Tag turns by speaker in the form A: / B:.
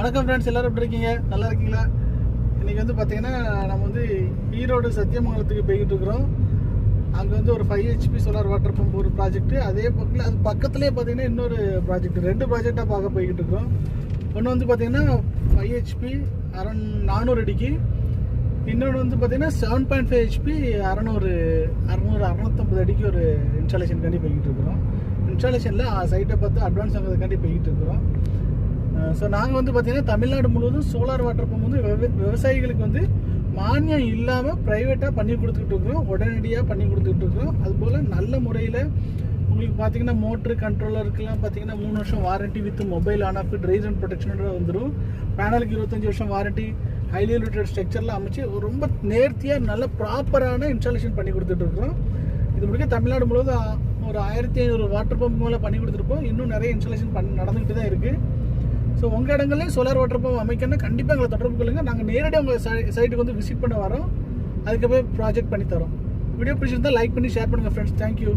A: வணக்கம் ஃப்ரெண்ட்ஸ் எல்லோரும் எப்படி இருக்கீங்க நல்லா இருக்கீங்களா இன்றைக்கி வந்து பார்த்திங்கன்னா நம்ம வந்து ஈரோடு சத்தியமங்கலத்துக்கு போய்கிட்டு இருக்கிறோம் அங்கே வந்து ஒரு five HP solar water pump ஒரு ப்ராஜெக்ட் அதே பக்கத்தில் அது பக்கத்துலேயே பார்த்திங்கன்னா இன்னொரு ப்ராஜெக்ட் ரெண்டு ப்ராஜெக்டாக பார்க்க போய்கிட்டு இருக்கிறோம் ஒன்று வந்து பார்த்திங்கன்னா ஃபைவ் ஹெச்பி அரௌண்ட் நானூறு அடிக்கு இன்னொன்று வந்து பார்த்திங்கன்னா செவன் பாயிண்ட் ஃபைவ் ஹெச்பி அறநூறு அறநூறு அறநூற்றம்பது அடிக்கு ஒரு இன்ஸ்டாலேஷன் கண்டி போய்கிட்டு இருக்கிறோம் இன்ஸ்டாலேஷனில் சைட்டை பார்த்து அட்வான்ஸ் ஆகிறதுக்காண்டி போய்கிட்டு இருக்கிறோம் ஸோ நாங்கள் வந்து பார்த்திங்கன்னா தமிழ்நாடு முழுவதும் சோலார் வாட்டர் பம்ப் வந்து விவசாயிகளுக்கு வந்து மானியம் இல்லாமல் ப்ரைவேட்டாக பண்ணி கொடுத்துக்கிட்டு இருக்கிறோம் உடனடியாக பண்ணி கொடுத்துக்கிட்டு இருக்கிறோம் அதுபோல் நல்ல முறையில் உங்களுக்கு பார்த்தீங்கன்னா மோட்ரு கண்ட்ரோலருக்குலாம் பார்த்தீங்கன்னா மூணு வருஷம் warranty with mobile on off dries and ப்ரொடெக்ஷனோட வந்துடும் பேனலுக்கு இருபத்தஞ்சி வருஷம் வாரண்ட்டி ஹைலி லிமிட்டட் ஸ்ட்ரக்சர்லாம் அமைச்சு ரொம்ப நேர்த்தியாக நல்ல ப்ராப்பரான இன்ஸ்டாலேஷன் பண்ணி கொடுத்துட்டு இருக்கிறோம் இது முடிக்க தமிழ்நாடு முழுவதும் ஒரு ஆயிரத்தி ஐநூறு வாட்டர் பம்ப் மூலம் பண்ணி கொடுத்துருப்போம் இன்னும் நிறைய இன்ஸ்டாலேஷன் பண்ணி நடந்துக்கிட்டு தான் இருக்குது ஸோ உங்கள் இடங்கள்லேயும் சோலார் வாட்டர் பம்ப் அமைக்கணும்னா கண்டிப்பாக எங்களை தொடர்பு கொள்ளுங்கள் நாங்கள் நேரடியாக உங்கள் சைட்டுக்கு வந்து விசிட் பண்ண வரோம் அதுக்கப்புறம் ப்ராஜெக்ட் பண்ணி தரோம் வீடியோ பிடிச்சிருந்தால் லைக் பண்ணி ஷேர் பண்ணுங்கள் ஃப்ரெண்ட்ஸ் தேங்க்யூ